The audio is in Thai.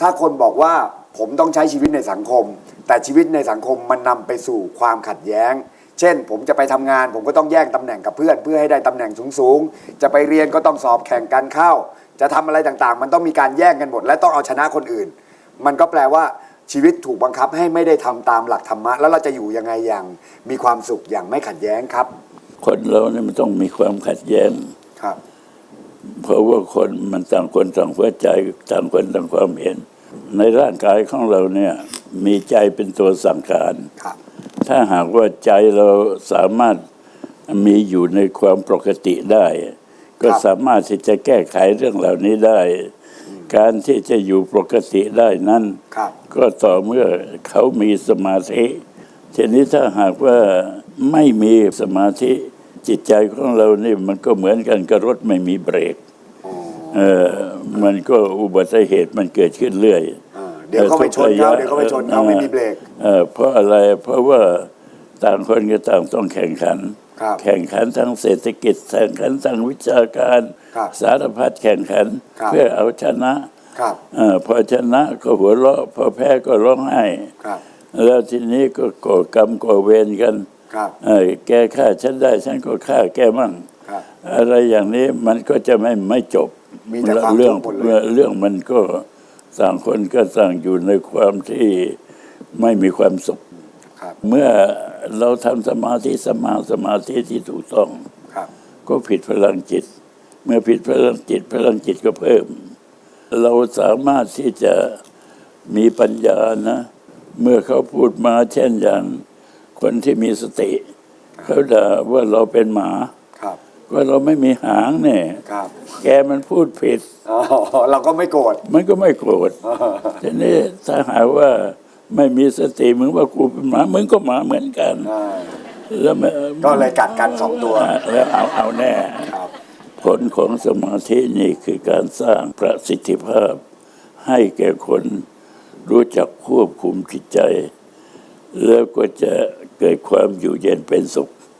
ถ้าคนบอกว่าผมต้องใช้ชีวิตในสังคม แต่ชีวิตในสังคมมันนำไปสู่ความขัดแย้ง เช่น ผมจะไปทำงาน ผมก็ต้องแย่งตำแหน่งกับเพื่อน เพื่อให้ได้ตำแหน่งสูงๆ จะไปเรียนก็ต้องสอบแข่งกันเข้า จะทำอะไรต่างๆ มันต้องมีการแย่งกันหมด และต้องเอาชนะคนอื่น มันก็แปลว่าชีวิตถูกบังคับให้ไม่ได้ทำตามหลักธรรมะ แล้วเราจะอยู่ยังไงอย่าง มีความสุขอย่างไม่ขัดแย้งครับ คนเราเนี่ยมันต้องมีความขัดแย้ง ครับ เพราะว่าคนมันต่างคนต่างหัวใจต่างคนต่างความเห็น ในร่างกายของเราเนี่ยมีใจเป็นตัวสั่งการครับถ้าหากว่าใจเราสามารถมีอยู่ในความปกติได้ ก็สามารถที่จะแก้ไขเรื่องเหล่านี้ได้ การที่จะอยู่ปกติได้นั้นครับก็ต่อเมื่อเขามีสมาธิทีนี้ถ้าหากว่าไม่มีสมาธิ จิตใจของเรานี่มันก็เหมือนกันกับรถไม่มีเบรกเออมันก็อุบัติเหตุมันเกิดขึ้นเรื่อยเออเดี๋ยวเขาไปชนเขาเดี๋ยวเขาไปชนเขาไม่มีเบรกเออเพราะอะไรเพราะว่าต่างคนก็ต่างต้องแข่งขันครับแข่งขันทางเศรษฐกิจแข่งขันทางวิชาการครับสารพัดแข่งขันครับเพื่อเอาชนะครับเออพอชนะก็หัวเราะพอแพ้ก็ร้องไห้ครับแล้วทีนี้ก็ก่อกรรมก่อเวรกัน ครับเออแกฆ่าฉันได้ฉันก็ฆ่าแกมั่งครับอะไรอย่างนี้มันก็จะไม่ไม่จบมีแต่ความเรื่องทุกข์หมดเลยเรื่องมันก็ต่างคนก็ต่างอยู่ในความที่ไม่มีความสุขครับเมื่อเราทำสมาธิสมาสมาธิที่ถูกต้องครับก็ผิดพลังจิต เมื่อผิดพลังจิต พลังจิตก็เพิ่ม เราสามารถที่จะมีปัญญานะ เมื่อเขาพูดมาเช่นอย่าง คนที่มีสติเขาด่าว่าเราเป็นหมาครับว่าเราไม่มีหางเนี่ยครับแกมันพูดผิดอ๋อเราก็ไม่โกรธมันก็ไม่โกรธทีนี้ถ้าหากว่าไม่มีสติมึงว่ากูเป็นหมามึงก็หมาเหมือนกันอ่าแล้วมันก็เลยกัดกันสองตัวแล้วเอาเอาแน่ครับผลของสมาธินี่คือการสร้างประสิทธิภาพ ให้แก่คนรู้จักควบคุมจิตใจ แล้วก็จะ เกิดความอยู่เย็นเป็นสุข